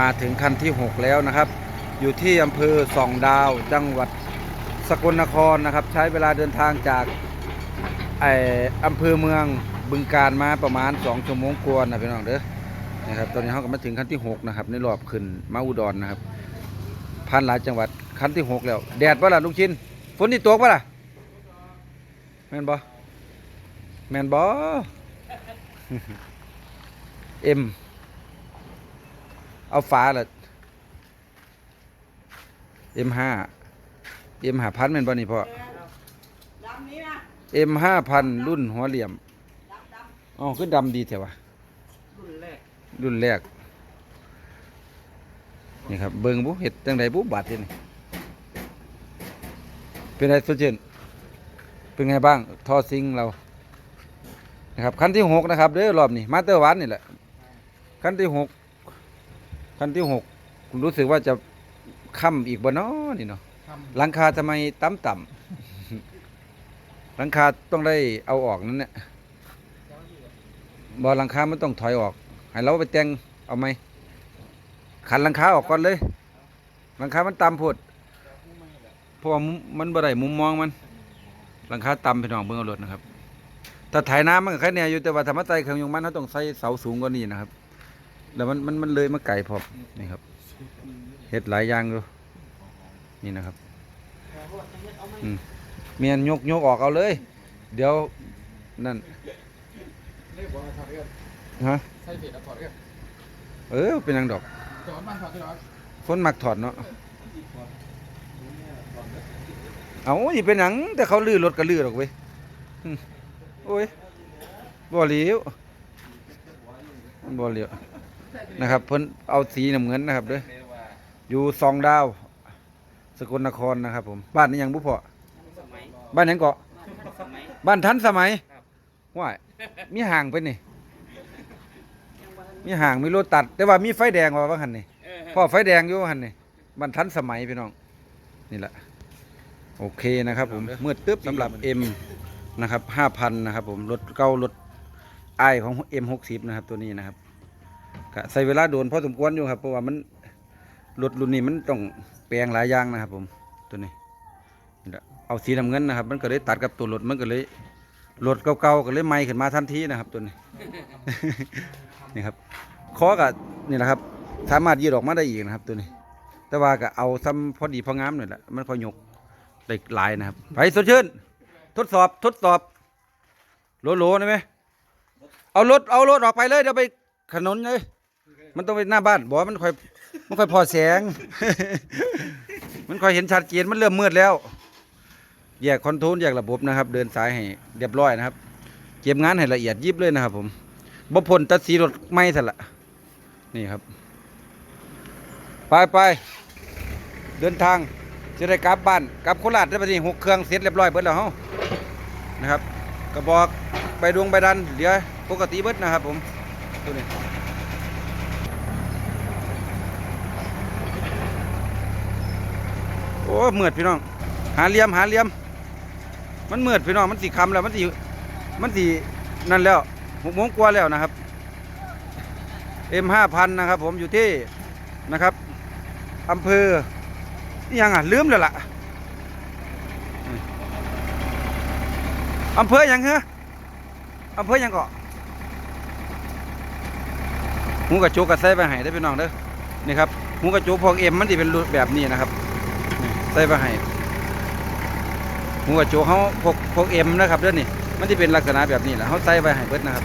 มาถึงคันที่ 6 แล้วนะครับ อยู่ที่อำเภอสองดาวจังหวัดสกลนครนะครับ ใช้เวลาเดินทางจากไออำเภอเมืองบึงการมาประมาณ 2 ชั่วโมงกว่านะพี่น้องเด้อนะครับตอนนี้เขาก็มาถึงคันที่ 6 นะครับในรอบขึ้นมาอุดรนะครับผ่านหลายจังหวัดคันที่ 6 แล้ว แดดป่ะล่ะลูกชิ้นฝนนี่ตกป่ะล่ะแมนบ่แมนบ่เอ็ม เอาฟ้าละเอ็มห้าเอ็มห้าพันเป็นบ่นี่พ่อดำนี้นะเอ็มห้าพันรุ่นหัวเหลี่ยมดำดำอ๋อคือดำดีแถวะรุ่นแรกรุ่นแรกนี่ครับเบิ่งบุเห็ดจังใดบุบาดเจ็นี่เป็นไงสุดเจนเป็นไงบ้างทอซิงเรานะครับคันที่หกนะครับเด้อรอบนี้มาเตอร์วันนี่แหละคันที่หก คันที่หกผมรู้สึกว่าจะค่ำอีกบ่เนาะนี่เนาะทหลังคาทำไมต่ำต่ำหลังคาต้องได้เอาออกนั่นเนี่ยบอหลังคามันต้องถอยออก ให้เราไปแต่งเอาไหมขันหลังคาออกก่อนเลยหลังคามันต่ำโพดเพราะว่ามุมมันบ่ได้มุมมองมัน หลังคาต่ำพี่น้องเบิ่งเอารถนะครับถ้าถ่ายน้ำมันก็แค่เนี้ยอยู่แต่ว่าธรรมะไตเครื่องยนต์มันเขาต้องใส่เสาสูงกว่านี้นะครับ แล้วมันมันมันเลยมาไก่พอนี่ครับเฮ็ดหลายอย่างอยู่นี่นะครับมเมียนยกยกออกเอาเลย เดี๋ยวนั่นฮะเออเป็นยังดอกจอดบ้านถอดที่ร้านคนมักถอดเนาะเอาอีเป็นหยังแต่เขาลื้อรถก็ลื้อหรอกเว้ยโอ้ยบ่เหลียวบ่เหลียว นะครับเพิ่นเอาสีน้ำเงินนะครับเด้ออยู่สองดาว สกลนครนะครับ ผมบ้านนี้ยังบุพอสมัยบ้านหยังเกาะสมัยบ้านทันสมัยครับว่ามีห่างไปนี่มีห่างมีรถตัด แต่ว่ามีไฟแดงว่าว่าหันนี่เออพ่อไฟแดงอยู่ว่าหันนี่บ้านทันสมัยพี่น้องนี่แหละโอเคนะครับ ผมมืดตึ๊บสำหรับ M นะครับห้าพันนะครับ ผมรถเก่ารถไอของ M หกสิบนะครับตัวนี้นะครับ ก็ใส่เวลาโดนพอสมควรอยู่ครับเพราะว่ามันรถรุ่นนี้มันต้องแปลงหลายอย่างนะครับ ผมตัวนี้เอาสีน้ำเงินนะครับ มันก็เลยตัดกับตัวรถมันก็เลยรถเก่าๆก็เลยไหม้ขึ้นมาทันทีนะครับ ตัวนี้นี่ครับคอกับนี่แหละครับ สามารถยืดออกมาได้อีกนะครับ ตัวนี้ แต่ว่าก็เอาซ้ำพอดีพองามหน่อยแหละมันพอยกได้หลายนะครับไปสดชื่นทดสอบทดสอบโหลโหลได้ไหมเอารถเอารถออกไปเลยเดี๋ยวไปถนนเลย มันต้องไปหน้าบ้านบอกมันค่อยมันค่อยพอแสง มันค่อยเห็นชัดเจนมันเริ่มมืดแล้ว แยกคอนโทรลแยกระบบนะครับ เดินสายให้เรียบร้อยนะครับ เก็บงานให้ละเอียดยิบเลยนะครับผมบ่พ้นตัดสีรถไม่สั่นละนี่ครับ ไปไปเดินทางจะได้กลับบ้านกลับโคราชได้ปะนี่หกเครื่องเสร็จเรียบร้อยเบิดแล้วเฮานะครับกระบอกไปดวงไปดันเดี๋ยวปกติเบิดนะครับผมตัวนี้ อ้เมือดพี่น้อง หาเหลี่ยมหาเหลี่ยม มันเมือดพี่น้องมันสีคำแล้วมันสีมันสีนั่นแล้วหกโมงกว่าแล้วนะครับเอ็มห้าพันนะครับ ผมอยู่ที่นะครับอำเภอนี่ยังอะลืมแล้วล่ะอำเภอยังเหรออำเภอยังเกาะหูกระจุกกระใส่ไปให้ได้พี่น้องเด้อนี่ครับหูกระจุกพวกเอ็มมันจะเป็นรูปแบบนี้นะครับ ใส่ไปให้หมูกระโจเขาพวกพวกเอ็มนะครับเด้อนี่มันจะเป็นลักษณะแบบนี้แหละเขาใส่ไว้ให้เบิดนะครับ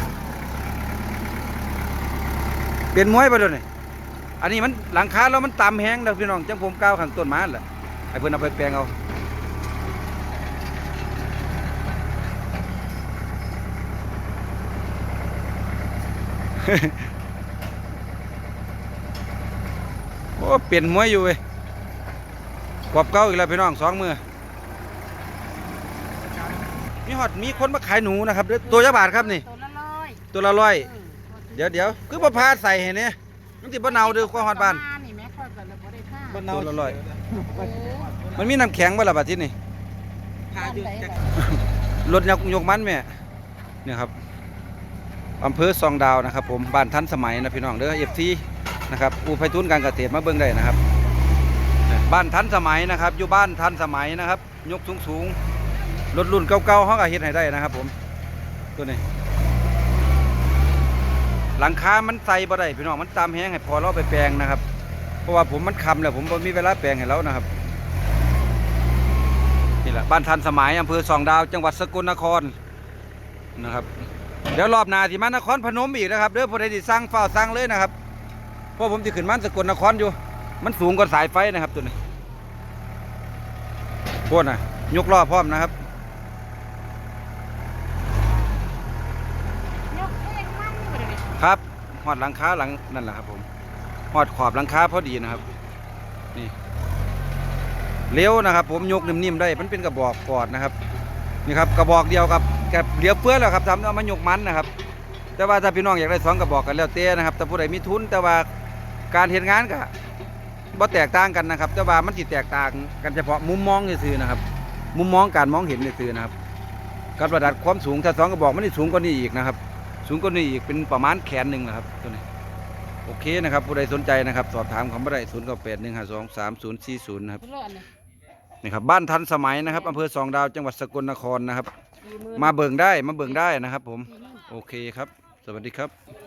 เป็นมวยไปเลยนี่อันนี้มันหลังคาแล้วมันต่ำแห้งนะพี่น้องจังผมก้าวข้างต้นไม้นั่นแหละไอ้เพิ่อนเอาไปแปลงเอาโอ้เปลี่ยนมวยอยู่เว้ย กวบเก้าอีกแล้วพี่น้องสองมือมีฮอดมีคนมาขายหนูนะครับเด้อตัวละบาทครับนี่ ตัวละร้อยตัวละร้อยเออเดี๋ยวเดี๋ยวคือบ่พาใส่ให้เนี่ยมันสิบ่เน่าเด้อความฮอดบ้าน นี่แม่ค่อยกันแล้วบ่ได้ค่าตัวละร้อยโอ้มันมีน้ำแข็งบ่ล่ะบัดที่นี่พาอยู่จากรถยกยกมันแม่เนี่ยครับอำเภอซองดาวนะครับ ผมบ้านทันสมัยนะพี่น้องเด้อ FC นะครับอูไพทุนการเกษตรมาเบิ่งได้นะครับ บ้านทันสมัยนะครับ อยู่บ้านทันสมัยนะครับ ยกสูงสูงรถรุ่นเก่าๆเขาก็เฮ็ดให้ได้นะครับ ผมตัวนี้ หลังคา มันใส่บ่ได้พี่น้องมันตามแห้งให้พอเราไปแปลงนะครับ เพราะว่าผมมันคำแล้วผมบ่มีเวลาแปลงให้แล้วนะครับนี่แหละบ้านทันสมัยอำเภอสองดาว จังหวัดสกลนครนะครับ เดี๋ยวรอบหน้าสิมานครพนมอีกนะครับเด้อผู้ใดที่สร้างเฝ้าสร้างเลยนะครับเพราะผมจะขึ้นมาสกลนครอยู่ มันสูงกว่าสายไฟนะครับตัวนี้พวกน่ะยกล้อพร้อมนะครับยกเองมันอยู่เลยครับหอดหลังคาหลังนั่นแหละครับผมหอดขอบหลังคาพอดีนะครับ นี่เลี้ยวนะครับ ผมยกนิ่มๆได้ มันเป็นกระบอกกอดนะครับ นี่ครับกระบอกเดียวกับกับเหลียวเฟือแล้วครับทำเอามายกมันนะครับ แต่ว่าถ้าพี่น้องอยากได้สองกระบอกกันแล้วเต้นะครับ แต่ผู้ใดมีทุนแต่ว่าการเห็นงานก็ บ่แตกต่างกันนะครับ แต่ว่ามันสิแตกต่างกันเฉพาะมุมมองซื่อๆนะครับ มุมมองการมองเห็นซื่อๆนะครับกับระดับความสูงถ้าสองกระบอกมันนี่สูงกว่านี้อีกนะครับ สูงกว่านี้อีกเป็นประมาณแขนหนึ่งนะครับตัวนี้โอเคนะครับผู้ใดสนใจนะครับ สอบถามเขาไม่ได้ศูนย์เก้าแปดหนึ่งห้าสองสามศูนย์สี่ศูนย์นะครับนี่ครับบ้านทันสมัยนะครับอำเภอสองดาวจังหวัดสกลนครนะครับ มาเบิ่งได้มาเบิ่งได้นะครับ ผมโอเคครับ สวัสดีครับ